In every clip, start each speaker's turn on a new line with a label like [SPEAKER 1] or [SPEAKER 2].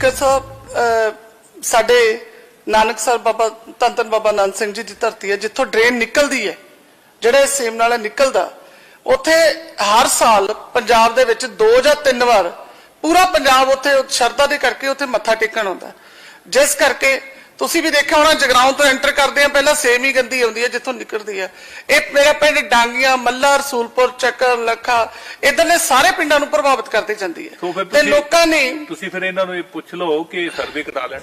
[SPEAKER 1] ਕਿ ਸਾਹਿਬ ਅਹ, ਸਾਡੇ ਨਾਨਕਸਰ ਬਾਬਾ ਧੰਨ ਬਾਬਾ ਨਾਨਕ ਸਿੰਘ ਜੀ ਦੀ ਧਰਤੀ ਹੈ ਜਿੱਥੋਂ ਡਰੇਨ ਨਿਕਲਦੀ ਹੈ ਜਿਹੜਾ ਸੇਮ ਨਾਲਾ ਨਿਕਲਦਾ ਉੱਥੇ ਹਰ ਸਾਲ ਪੰਜਾਬ ਦੇ ਵਿੱਚ ਦੋ ਜਾਂ ਤਿੰਨ ਵਾਰ ਪੂਰਾ ਪੰਜਾਬ ਉੱਥੇ ਸ਼ਰਧਾ ਦੇ ਕਰਕੇ ਉੱਥੇ ਮੱਥਾ ਟੇਕਣ ਆਉਂਦਾ। ਜਿਸ ਕਰਕੇ ਤੁਸੀਂ ਵੀ ਦੇਖਿਆ ਹੋਣਾ ਜਗਰਾਉਂ ਤੋਂ ਐਂਟਰ ਕਰਦੇ ਆ ਪਹਿਲਾਂ ਸੇਮ ਹੀ ਗੰਦੀ ਆਉਂਦੀ ਹੈ ਜਿੱਥੋਂ ਨਿਕਲਦੀ ਹੈ। ਇਹ ਮੇਰਾ ਪਿੰਡ ਡਾਂਗੀਆਂ ਮੱਲਾ ਰਸੂਲਪੁਰ ਚੱਕਰ ਲੱਖਾ ਇਧਰਲੇ ਸਾਰੇ ਪਿੰਡਾਂ ਨੂੰ ਪ੍ਰਭਾਵਿਤ ਕਰਦੇ ਜਾਂਦੀ ਹੈ। ਤੇ ਲੋਕਾਂ ਨੇ
[SPEAKER 2] ਤੁਸੀਂ ਫਿਰ ਇਹਨਾਂ ਨੂੰ ਇਹ ਪੁੱਛ ਲਓ ਕਿ ਸਰਵੇ ਕਰਾ ਲੈਣ।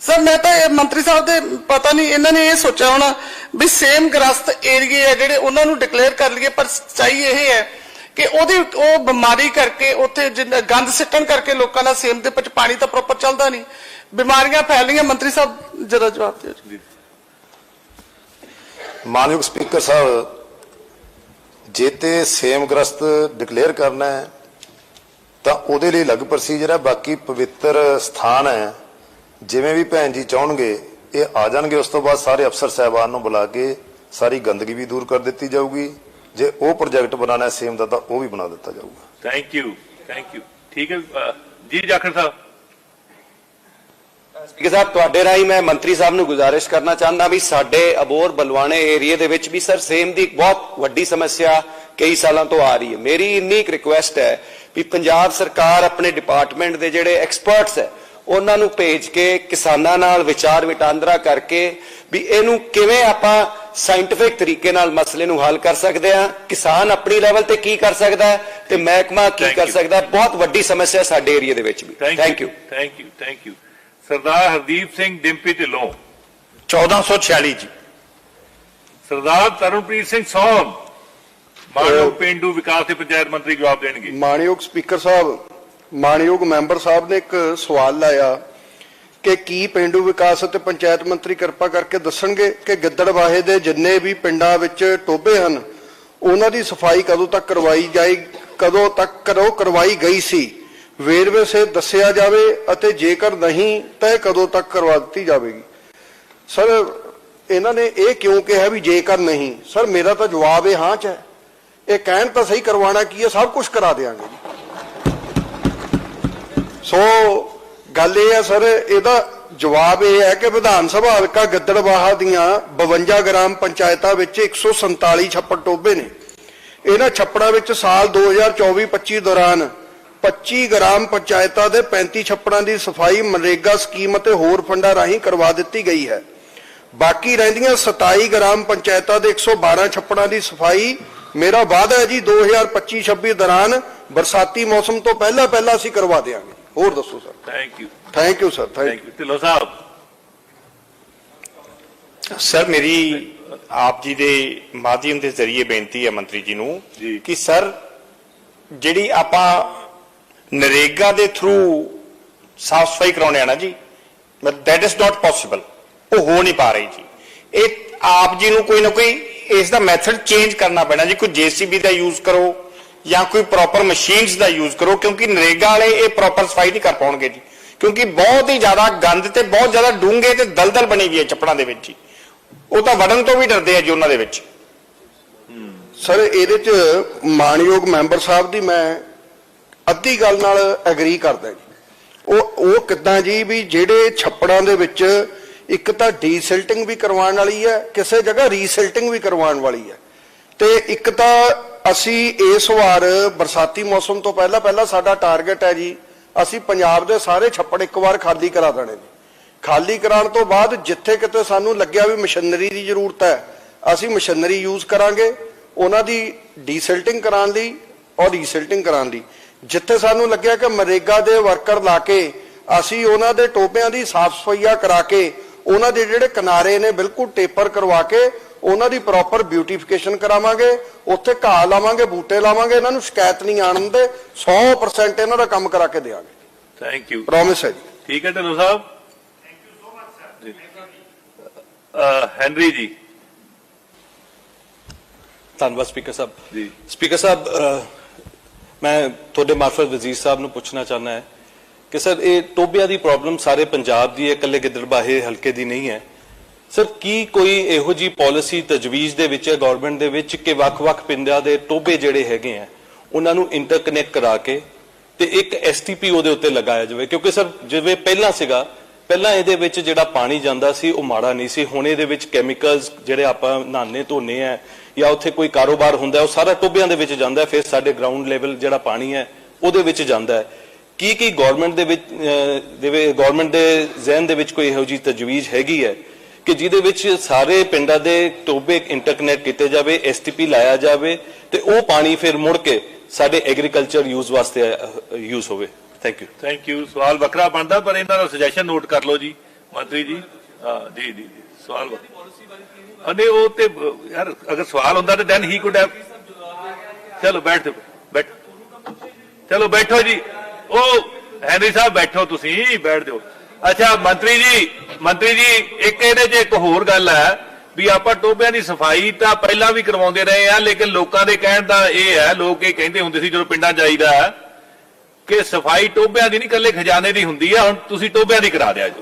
[SPEAKER 1] ਸਰ ਮੈਂ ਤਾਂ ਇਹ ਮੰਤਰੀ ਸਾਹਿਬ ਦੇ ਪਤਾ ਨਹੀਂ ਇਹਨਾਂ ਨੇ ਇਹ ਸੋਚਿਆ ਹੋਣਾ ਵੀ ਸੇਮ ਗ੍ਰਸਤ ਏਰੀਏ ਹੈ ਜਿਹੜੇ ਉਹਨਾਂ ਨੂੰ ਡਿਕਲੇਅਰ ਕਰ ਲਈਏ ਪਰ ਸੱਚਾਈ ਇਹ ਹੈ ਕਿ ਉਹਦੀ ਉਹ ਬਿਮਾਰੀ ਕਰਕੇ ਉੱਥੇ ਗੰਦ ਸਿੱਟਣ ਕਰਕੇ ਲੋਕਾਂ ਦਾ ਸੇਮ ਦੇ ਵਿੱਚ ਪਾਣੀ ਤਾਂ ਪ੍ਰੋਪਰ ਚੱਲਦਾ ਨਹੀਂ। ਬਿਮਾਰੀਆਂ ਫੈਲ ਰਹੀਆਂ ਮੰਤਰੀ ਸਾਹਿਬ ਜਰਾ ਜਵਾਬ ਦਿਓ। ਜੀ।
[SPEAKER 3] ਮਾਨਯੋਗ ਸਪੀਕਰ ਸਾਹਿਬ ਜੇ ਤੇ ਸੇਮਗ੍ਰਸਤ ਡਿਕਲੇਅਰ ਕਰਨਾ ਹੈ ਤਾਂ ਉਹਦੇ ਲਈ ਅਲੱਗ ਪ੍ਰੋਸੀਜਰ ਹੈ ਬਾਕੀ ਪਵਿੱਤਰ ਸਥਾਨ ਹੈ। ਜਿਵੇਂ ਵੀ ਭੈਣ ਜੀ ਚਾਹਣਗੇ ਇਹ ਆ ਜਾਣਗੇ। ਉਸ ਤੋਂ ਬਾਅਦ ਸਾਰੇ ਅਫਸਰ ਸਹਿਬਾਨ ਨੂੰ ਬੁਲਾ ਕੇ ਸਾਰੀ ਗੰਦਗੀ ਵੀ ਦੂਰ ਕਰ ਦਿੱਤੀ ਜਾਊਗੀ। ਜੇ ਉਹ ਪ੍ਰੋਜੈਕਟ ਬਣਾਉਣਾ ਹੈ ਸੇਮ ਦਾ ਤਾਂ ਉਹ ਵੀ ਬਣਾ ਦਿੱਤਾ ਜਾਊਗਾ।
[SPEAKER 2] ਥੈਂਕ ਯੂ ਥੈਂਕ ਯੂ ਠੀਕ ਹੈ ਜੀ ਜਾਖੜ ਸਾਹਿਬ।
[SPEAKER 4] ਸਪੀਕਰ ਸਾਹਿਬ ਤੁਹਾਡੇ ਰਾਹੀਂ ਮੈਂ ਮੰਤਰੀ ਸਾਹਿਬ ਨੂੰ ਗੁਜ਼ਾਰਿਸ਼ ਕਰਨਾ ਚਾਹੁੰਦਾ ਵੀ ਸਾਡੇ ਅਬੋਰ ਬਲਵਾਣੇ ਏਰੀਏ ਦੇ ਵਿੱਚ ਵੀ ਸਰ ਸੇਮ ਦੀ ਇੱਕ ਬਹੁਤ ਵੱਡੀ ਸਮੱਸਿਆ ਕਈ ਸਾਲਾਂ ਤੋਂ ਆ ਰਹੀ ਹੈ। ਮੇਰੀ ਇੰਨੀ ਇੱਕ ਰਿਕੁਐਸਟ ਹੈ ਵੀ ਪੰਜਾਬ ਸਰਕਾਰ ਆਪਣੇ ਡਿਪਾਰਟਮੈਂਟ ਦੇ ਜਿਹੜੇ ਐਕਸਪਰਟਸ ਹੈ ਉਹਨਾਂ ਨੂੰ ਭੇਜ ਕੇ ਕਿਸਾਨਾਂ ਨਾਲ ਵਿਚਾਰ ਵਟਾਂਦਰਾ ਕਰਕੇ ਵੀ ਇਹਨੂੰ ਕਿਵੇਂ ਆਪਾਂ ਸਾਇੰਟਿਫਿਕ ਤਰੀਕੇ ਨਾਲ ਮਸਲੇ ਨੂੰ ਹੱਲ ਕਰ ਸਕਦੇ ਹਾਂ ਕਿਸਾਨ ਆਪਣੀ ਲੈਵਲ ਤੇ ਕੀ ਕਰ ਸਕਦਾ ਤੇ ਮਹਿਕਮਾ ਕੀ ਕਰ. ਸਕਦਾ ਬਹੁਤ ਵੱਡੀ ਸਮੱਸਿਆ ਸਾਡੇ ਏਰੀਏ ਦੇ ਵਿੱਚ ਵੀ। Thank you
[SPEAKER 2] thank you thank you Sardar Hardeep Singh Dimpy Dhillon.
[SPEAKER 5] 1446 ji.
[SPEAKER 2] Sardar Taranpreet Singh ਸੋਮ ਮਾਨਵ ਪਿੰਡੂ ਵਿਕਾਸ ਤੇ ਪੰਚਾਇਤ ਮੰਤਰੀ ਜਵਾਬ ਦੇਣਗੇ।
[SPEAKER 5] ਮਾਨਯੋਗ ਸਪੀਕਰ ਸਾਹਿਬ ਮਾਨਯੋਗ ਮੈਂਬਰ ਸਾਹਿਬ ਨੇ ਇੱਕ ਸਵਾਲ ਲਾਇਆ ਕਿ ਕੀ ਪਿੰਡੂ ਵਿਕਾਸ ਅਤੇ ਪੰਚਾਇਤ ਮੰਤਰੀ ਕਿਰਪਾ ਕਰਕੇ ਦੱਸਣਗੇ ਕਿ ਗਿੱਦੜਵਾਹੇ ਦੇ ਜਿੰਨੇ ਵੀ ਪਿੰਡਾਂ ਵਿੱਚ ਟੋਬੇ ਹਨ ਉਹਨਾਂ ਦੀ ਸਫ਼ਾਈ ਕਦੋਂ ਤੱਕ ਕਰਵਾਈ ਜਾਈ ਕਦੋਂ ਤੱਕ ਕਦੋਂ ਕਰਵਾਈ ਗਈ ਸੀ? ਵੇਰਵੇ ਸੇ ਦੱਸਿਆ ਜਾਵੇ ਅਤੇ ਜੇਕਰ ਨਹੀਂ ਤਾਂ ਇਹ ਕਦੋਂ ਤੱਕ ਕਰਵਾ ਦਿੱਤੀ ਜਾਵੇਗੀ। ਸਰ, ਇਹਨਾਂ ਨੇ ਇਹ ਕਿਉਂ ਕਿਹਾ ਵੀ ਜੇਕਰ ਨਹੀਂ? ਸਰ, ਮੇਰਾ ਤਾਂ ਜਵਾਬ ਇਹ ਹਾਂ ਚ ਹੈ। ਇਹ ਕਹਿਣ ਤਾਂ ਸਹੀ ਕਰਵਾਉਣਾ ਕੀ ਹੈ, ਸਭ ਕੁਝ ਕਰਾ ਦੇਾਂਗੇ ਸੋ, ਗੱਲ ਇਹ ਹੈ ਸਰ, ਇਹਦਾ ਜਵਾਬ ਇਹ ਹੈ ਕਿ ਵਿਧਾਨ ਸਭਾ ਹਲਕਾ ਗਿੱਦੜਵਾਹਾ ਦੀਆਂ 52 ਗ੍ਰਾਮ ਪੰਚਾਇਤਾਂ ਵਿੱਚ 147 ਛੱਪੜ ਟੋਬੇ ਨੇ। ਇਹਨਾਂ ਛੱਪੜਾਂ ਵਿੱਚ ਸਾਲ 2024-25 ਦੌਰਾਨ 25 ਗ੍ਰਾਮ ਪੰਚਾਇਤਾਂ ਦੇ 35 ਛੱਪੜਾਂ ਦੀ ਸਫ਼ਾਈ ਮਨਰੇਗਾ ਸਕੀਮ ਅਤੇ ਹੋਰ ਫੰਡਾਂ ਰਾਹੀਂ ਕਰਵਾ ਦਿੱਤੀ ਗਈ ਹੈ। ਬਾਕੀ ਰਹਿੰਦੀਆਂ 27 ਗ੍ਰਾਮ ਪੰਚਾਇਤਾਂ ਦੇ 112 ਛੱਪੜਾਂ ਦੀ ਸਫ਼ਾਈ ਮੇਰਾ ਵਾਅਦਾ ਹੈ ਜੀ 2025-26 ਦੌਰਾਨ ਬਰਸਾਤੀ ਮੌਸਮ ਤੋਂ ਪਹਿਲਾਂ ਪਹਿਲਾਂ ਅਸੀਂ ਕਰਵਾ ਦੇਵਾਂਗੇ ਹੋਰ ਦੱਸੋ sir.
[SPEAKER 2] Thank you
[SPEAKER 5] thank you sir thank
[SPEAKER 2] you Dhillon Sahib.
[SPEAKER 6] Sir ਮੇਰੀ ਆਪ ਜੀ ਦੇ ਮਾਧਿਅਮ ਦੇ ਜ਼ਰੀਏ ਬੇਨਤੀ ਹੈ ਮੰਤਰੀ ਜੀ ਨੂੰ। ਕਿ ਸਰ ਜਿਹੜੀ ਆਪਾਂ ਨਰੇਗਾ ਦੇ ਥਰੂ ਸਾਫ਼ ਸਫ਼ਾਈ ਕਰਾਉਣੇ ਆ ਜੀ but that is not possible ਉਹ ਹੋ ਨਹੀਂ ਪਾ ਰਹੀ ਜੀ। ਇਹ ਆਪ ਜੀ ਨੂੰ ਕੋਈ ਨਾ ਕੋਈ ਇਸ ਦਾ ਮੈਥਡ ਚੇਂਜ ਕਰਨਾ ਪੈਣਾ ਜੀ, ਕੋਈ ਜੀਸੀਬੀ ਦਾ ਯੂਜ਼ ਕਰੋ ਜਾਂ ਕੋਈ ਪ੍ਰੋਪਰ ਮਸ਼ੀਨਸ ਦਾ ਯੂਜ਼ ਕਰੋ, ਕਿਉਂਕਿ ਨਰੇਗਾ ਵਾਲੇ ਇਹ ਪ੍ਰੋਪਰ ਸਫ਼ਾਈ ਨਹੀਂ ਕਰ ਪਾਉਣਗੇ ਜੀ। ਕਿਉਂਕਿ ਬਹੁਤ ਹੀ ਜ਼ਿਆਦਾ ਗੰਦ ਤੇ ਬਹੁਤ ਜ਼ਿਆਦਾ ਡੂੰਘੇ ਤੇ ਦਲਦਲ ਬਣੀ ਹੋਈ ਹੈ ਚੱਪੜਾਂ ਦੇ ਵਿੱਚ ਜੀ। ਉਹ ਤਾਂ ਵੜਨ ਤੋਂ ਵੀ ਡਰਦੇ ਆ ਜੀ ਉਹਨਾਂ ਦੇ ਵਿੱਚ।
[SPEAKER 5] ਸਰ, ਇਹਦੇ ਚ ਮਾਨਯੋਗ ਮੈਂਬਰ ਸਾਹਿਬ ਦੀ ਮੈਂ ਅੱਧੀ ਗੱਲ ਨਾਲ ਐਗਰੀ ਕਰਦਾ ਜੀ। ਉਹ ਉਹ ਕਿੱਦਾਂ ਜੀ ਵੀ ਜਿਹੜੇ ਛੱਪੜਾਂ ਦੇ ਵਿੱਚ ਇੱਕ ਤਾਂ ਡੀਸਿਲਟਿੰਗ ਵੀ ਕਰਵਾਉਣ ਵਾਲੀ ਹੈ, ਕਿਸੇ ਜਗ੍ਹਾ ਰੀਸਿਲਟਿੰਗ ਵੀ ਕਰਵਾਉਣ ਵਾਲੀ ਹੈ। ਤੇ ਇੱਕ ਤਾਂ ਅਸੀਂ ਇਸ ਵਾਰ ਬਰਸਾਤੀ ਮੌਸਮ ਤੋਂ ਪਹਿਲਾਂ ਪਹਿਲਾਂ ਸਾਡਾ ਟਾਰਗੇਟ ਹੈ ਜੀ, ਅਸੀਂ ਪੰਜਾਬ ਦੇ ਸਾਰੇ ਛੱਪੜ ਇੱਕ ਵਾਰ ਖਾਲੀ ਕਰਾ ਦੇਣੇ ਨੇ। ਖਾਲੀ ਕਰਾਉਣ ਤੋਂ ਬਾਅਦ ਜਿੱਥੇ ਕਿਤੇ ਸਾਨੂੰ ਲੱਗਿਆ ਵੀ ਮਸ਼ੀਨਰੀ ਦੀ ਜ਼ਰੂਰਤ ਹੈ, ਅਸੀਂ ਮਸ਼ੀਨਰੀ ਯੂਜ਼ ਕਰਾਂਗੇ। ਉਹਨਾਂ ਦੀ ਡੀਸਿਲਟਿੰਗ ਕਰਾਉਣ ਲਈ ਔਰ ਰੀਸਿਲਟਿੰਗ ਕਰਾਉਣ ਲਈ ਜਿੱਥੇ ਸਾਨੂੰ ਲੱਗਿਆ ਕਿ ਮਰੇਗਾ ਦੇ ਵਰਕਰ ਲਾ ਕੇ ਅਸੀਂ ਉਹਨਾਂ ਦੇ ਟੋਪਿਆਂ ਦੀ ਸਾਫ਼ ਸਫਾਈਆ ਕਰਾ ਕੇ ਉਹਨਾਂ ਦੇ ਜਿਹੜੇ ਕਿਨਾਰੇ ਨੇ ਬਿਲਕੁਲ ਟੇਪਰ ਕਰਵਾ ਕੇ ਉਹਨਾਂ ਦੀ ਪ੍ਰੋਪਰ ਬਿਊਟੀਫਿਕੇਸ਼ਨ ਕਰਾਵਾਂਗੇ ਉੱਥੇ ਘਾਹ ਲਾਵਾਂਗੇ ਬੂਟੇ ਲਾਵਾਂਗੇ ਇਹਨਾਂ ਨੂੰ ਸ਼ਿਕਾਇਤ ਨਹੀਂ ਆਉਣ ਦੇ 100% ਇਹਨਾਂ ਦਾ ਕੰਮ ਕਰਾ ਕੇ ਦੇਵਾਂਗੇ।
[SPEAKER 2] ਥੈਂਕ ਯੂ
[SPEAKER 5] ਪ੍ਰੋਮਿਸ ਹੈ ਜੀ।
[SPEAKER 2] ਠੀਕ ਹੈ Dhillon Sahib? Thank you so much sir Henry ji.
[SPEAKER 7] ਧੰਨਵਾਦ ਸਪੀਕਰ ਸਾਹਿਬ।
[SPEAKER 2] ਜੀ।
[SPEAKER 7] ਸਪੀਕਰ ਸਾਹਿਬ ਮੈਂ ਤੁਹਾਡੇ ਮਾਰਫਤ ਵਜ਼ੀਰ ਸਾਹਿਬ ਨੂੰ ਪੁੱਛਣਾ ਚਾਹੁੰਦਾ ਹੈ ਕਿ ਸਰ, ਇਹ ਟੋਬਿਆਂ ਦੀ ਪ੍ਰੋਬਲਮ ਸਾਰੇ ਪੰਜਾਬ ਦੀ ਹੈ, ਇਕੱਲੇ ਗਿੱਦੜਬਾਹੇ ਹਲਕੇ ਦੀ ਨਹੀਂ ਹੈ। ਸਰ, ਕੀ ਕੋਈ ਇਹੋ ਜੀ ਪਾਲਿਸੀ ਤਜਵੀਜ਼ ਦੇ ਵਿੱਚ ਹੈ ਗਵਰਨਮੈਂਟ ਦੇ ਵਿੱਚ, ਕਿ ਵੱਖ-ਵੱਖ ਪਿੰਡਾਂ ਦੇ ਟੋਬੇ ਜਿਹੜੇ ਹੈਗੇ ਆ, ਉਹਨਾਂ ਨੂੰ ਇੰਟਰਕਨੈਕਟ ਕਰਾ ਕੇ ਤੇ ਇੱਕ ਐਸਟੀਪੀ ਉਹਦੇ ਉੱਤੇ ਲਗਾਇਆ ਜਾਵੇ? ਕਿਉਂਕਿ ਸਰ, ਜਿਵੇਂ ਪਹਿਲਾਂ ਸੀਗਾ ਪਹਿਲਾਂ ਇਹਦੇ ਵਿੱਚ ਜਿਹੜਾ ਪਾਣੀ ਜਾਂਦਾ ਸੀ ਉਹ ਮਾੜਾ ਨਹੀਂ ਸੀ। ਹੁਣ ਇਹਦੇ ਵਿੱਚ ਕੈਮੀਕਲਸ ਜਿਹੜੇ ਆਪਾਂ ਨਹਾਣੇ ਧੋਨੇ ਆ ਜਾਂ ਉੱਥੇ ਕੋਈ ਕਾਰੋਬਾਰ ਹੁੰਦਾ ਹੈ, ਉਹ ਸਾਰਾ ਟੋਬਿਆਂ ਦੇ ਵਿੱਚ ਜਾਂਦਾ ਹੈ, ਫਿਰ ਸਾਡੇ ਗਰਾਊਂਡ ਲੈਵਲ ਜਿਹੜਾ ਪਾਣੀ ਹੈ ਉਹਦੇ ਵਿੱਚ ਜਾਂਦਾ ਹੈ। ਕੀ ਕੀ ਗਵਰਨਮੈਂਟ ਦੇ ਵਿੱਚ ਦੇ ਗਵਰਨਮੈਂਟ ਦੇ ਜ਼ਿਹਨ ਦੇ ਵਿੱਚ ਕੋਈ ਇਹੋ ਜਿਹੀ ਤਜਵੀਜ਼ ਹੈਗੀ ਹੈ ਕਿ ਜਿਹਦੇ ਵਿੱਚ ਸਾਰੇ ਪਿੰਡਾਂ ਦੇ ਟੋਬੇ ਇੰਟਰਕਨੈਕਟ ਕੀਤੇ ਜਾਵੇ ਐਸਟੀਪੀ ਲਾਇਆ ਜਾਵੇ ਤੇ ਉਹ ਪਾਣੀ ਫਿਰ ਮੁੜ ਕੇ ਸਾਡੇ ਐਗਰੀਕਲਚਰ ਯੂਜ਼ ਵਾਸਤੇ ਯੂਜ਼ ਹੋਵੇ? ਥੈਂਕ ਯੂ
[SPEAKER 2] ਥੈਂਕ ਯੂ ਸਵਾਲ ਵੱਖਰਾ ਬਣਦਾ ਪਰ ਇਹਨਾਂ ਦਾ ਸੁਜੈਸ਼ਨ ਨੋਟ ਕਰ ਲਓ ਜੀ ਮੰਤਰੀ ਜੀ। ਹਾਂ ਜੀ ਜੀ ਸਵਾਲ ਅਨੇ ਉਹ ਤੇ ਯਾਰ ਅਗਰ ਸਵਾਲ ਹੁੰਦਾ ਤਾਂ ਦੈਨ ਹੀ ਕੁਡ ਹੈਵ ਚਲੋ ਬੈਠ ਬੈਠ। ਚਲੋ ਬੈਠੋ ਜੀ। ਉਹ ਹੈਨਰੀ ਸਾਹਿਬ ਬੈਠੋ ਤੁਸੀਂ ਬੈਠ ਜਾਓ। ਅੱਛਾ ਮੰਤਰੀ ਜੀ ਮੰਤਰੀ ਜੀ ਇੱਕ ਇਹਦੇ 'ਚ ਇੱਕ ਹੋਰ ਗੱਲ ਹੈ ਵੀ ਆਪਾਂ ਟੋਬਿਆਂ ਦੀ ਸਫ਼ਾਈ ਤਾਂ ਪਹਿਲਾਂ ਵੀ ਕਰਵਾਉਂਦੇ ਰਹੇ ਆ ਲੇਕਿਨ ਲੋਕਾਂ ਦੇ ਕਹਿਣ ਦਾ ਇਹ ਹੈ ਲੋਕ ਇਹ ਕਹਿੰਦੇ ਹੁੰਦੇ ਸੀ ਜਦੋਂ ਪਿੰਡਾਂ ਜਾਈਦਾ ਕਿ ਸਫ਼ਾਈ ਟੋਬਿਆਂ ਦੀ ਨਹੀਂ, ਇਕੱਲੇ ਖਜ਼ਾਨੇ ਦੀ ਹੁੰਦੀ ਆ, ਹੁਣ ਤੁਸੀਂ ਟੋਬਿਆਂ ਦੀ ਕਰਾ ਦਿਆ ਜੀ।